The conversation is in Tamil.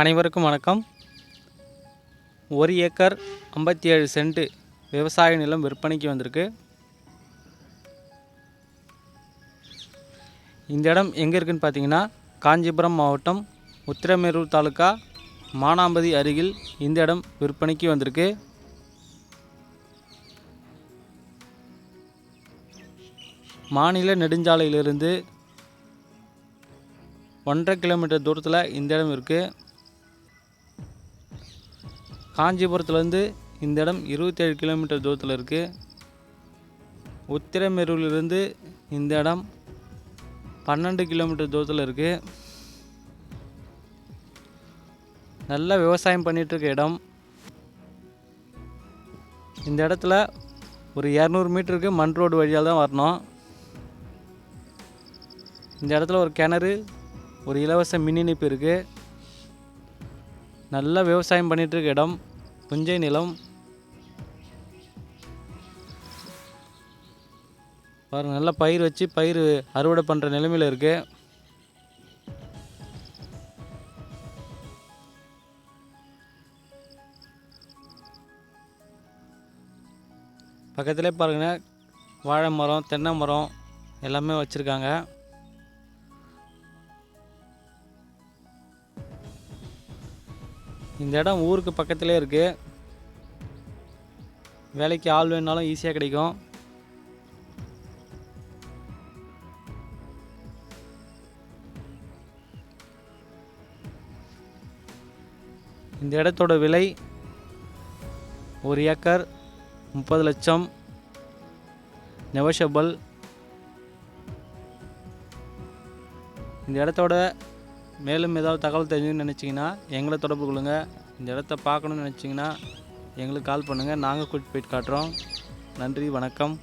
அனைவருக்கும் வணக்கம். ஒரு ஏக்கர் ஐம்பத்தி ஏழு சென்ட் விவசாய நிலம் விற்பனைக்கு வந்திருக்கு. இந்த இடம் எங்கே இருக்குதுன்னு பார்த்தீங்கன்னா காஞ்சிபுரம் மாவட்டம் உத்திரமேரூர் தாலுக்கா மானாம்பதி அருகில் இந்த இடம் விற்பனைக்கு வந்திருக்கு. மாநில நெடுஞ்சாலையிலிருந்து ஒன்றரை கிலோமீட்டர் தூரத்தில் இந்த இடம் இருக்குது காஞ்சிபுரத்துலேருந்து இந்த இடம் இருபத்தேழு கிலோமீட்டர் தூரத்தில் இருக்குது உத்திரமேரூர்லேருந்து இந்த இடம் பன்னெண்டு கிலோமீட்டர் தூரத்தில் இருக்குது நல்ல விவசாயம் பண்ணிகிட்ருக்க இருக்க இடம். இந்த இடத்துல ஒரு இரநூறு மீட்டருக்கு மண் ரோடு வழியாக தான் வரணும். இந்த இடத்துல ஒரு கிணறு ஒரு இலவச மின் இணைப்பு இருக்குது நல்ல விவசாயம் பண்ணிகிட்டு இருக்க இடம். புஞ்சை நிலம். பாருங்க நல்லா பயிர் வச்சு பயிர் அறுவடை பண்ணுற நிலைமையில் இருக்குது பக்கத்துலேயே பாருங்கன்னா வாழை மரம் தென்னை மரம் எல்லாமே வச்சுருக்காங்க. இந்த இடம் ஊருக்கு பக்கத்துலேயே இருக்குது வேலைக்கு ஆள் வேணுனாலும் ஈஸியாக கிடைக்கும். இந்த இடத்தோட விலை ஒரு ஏக்கர் முப்பது லட்சம். நெவஷபிள் இந்த இடத்தோட மேலும் ஏதாவது தகவல் தெரிஞ்சுன்னு நினச்சிங்கன்னா எங்களை தொடர்பு கொள்ளுங்கள் இந்த இடத்த பார்க்கணுன்னு நினச்சிங்கன்னா எங்களுக்கு கால் பண்ணுங்கள் நாங்கள் கூட்டிட்டு போயிட்டு காட்டுறோம். நன்றி வணக்கம்.